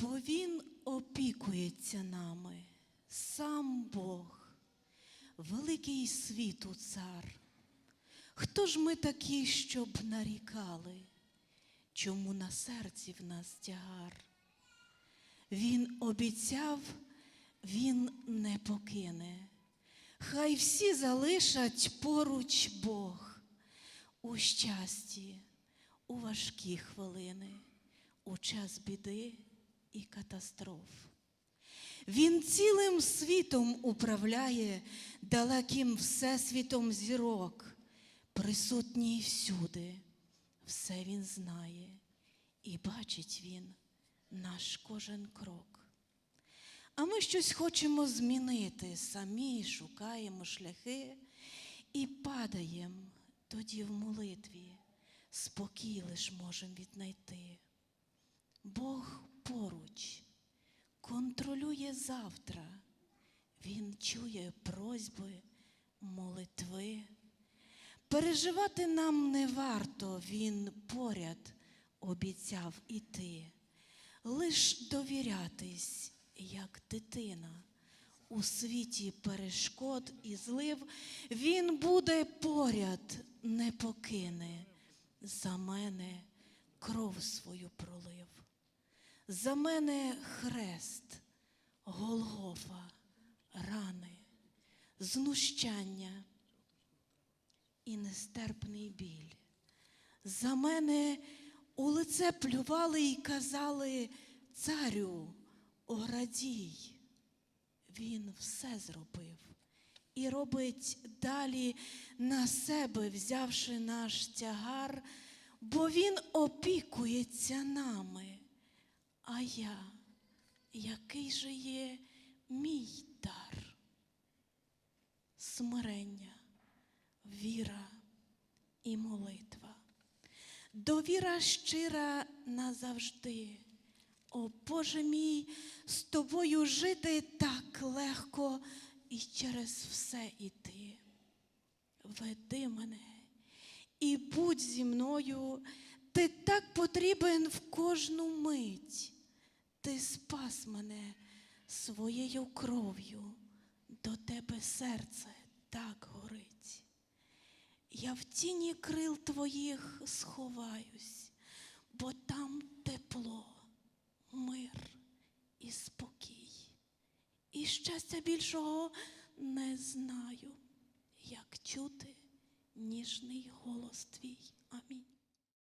бо Він опікується нами, сам Бог, великий світу цар. Хто ж ми такі, щоб нарікали, чому на серці в нас тягар? Він обіцяв, він не покине. Хай всі залишать поруч Бог у щасті, у важкі хвилини, у час біди і катастроф. Він цілим світом управляє далеким всесвітом зірок, присутній всюди, все він знає, і бачить він наш кожен крок. А ми щось хочемо змінити, самі шукаємо шляхи і падаємо тоді в молитві, спокій лиш можемо віднайти. Бог поруч контролює завтра, Він чує просьби, молитви. Переживати нам не варто, Він поряд обіцяв іти, лиш довірятись, як дитина. У світі перешкод і злив, Він буде поряд, не покине. За мене кров свою пролив. За мене хрест, знущання і нестерпний біль. За мене у лице плювали і казали царю, орадій. Він все зробив і робить далі на себе, взявши наш тягар, бо він опікується нами. А я, який же є мій дар? Смирення, віра і молитва. Довіра щира назавжди. О Боже мій, з тобою жити так легко і через все іти. Веди мене і будь зі мною, ти так потрібен в кожну мить. Ти спас мене своєю кров'ю, до тебе серце так горить. Я в тіні крил твоїх сховаюсь, бо там тепло, мир і спокій. І щастя більшого не знаю, як чути ніжний голос твій. Амінь.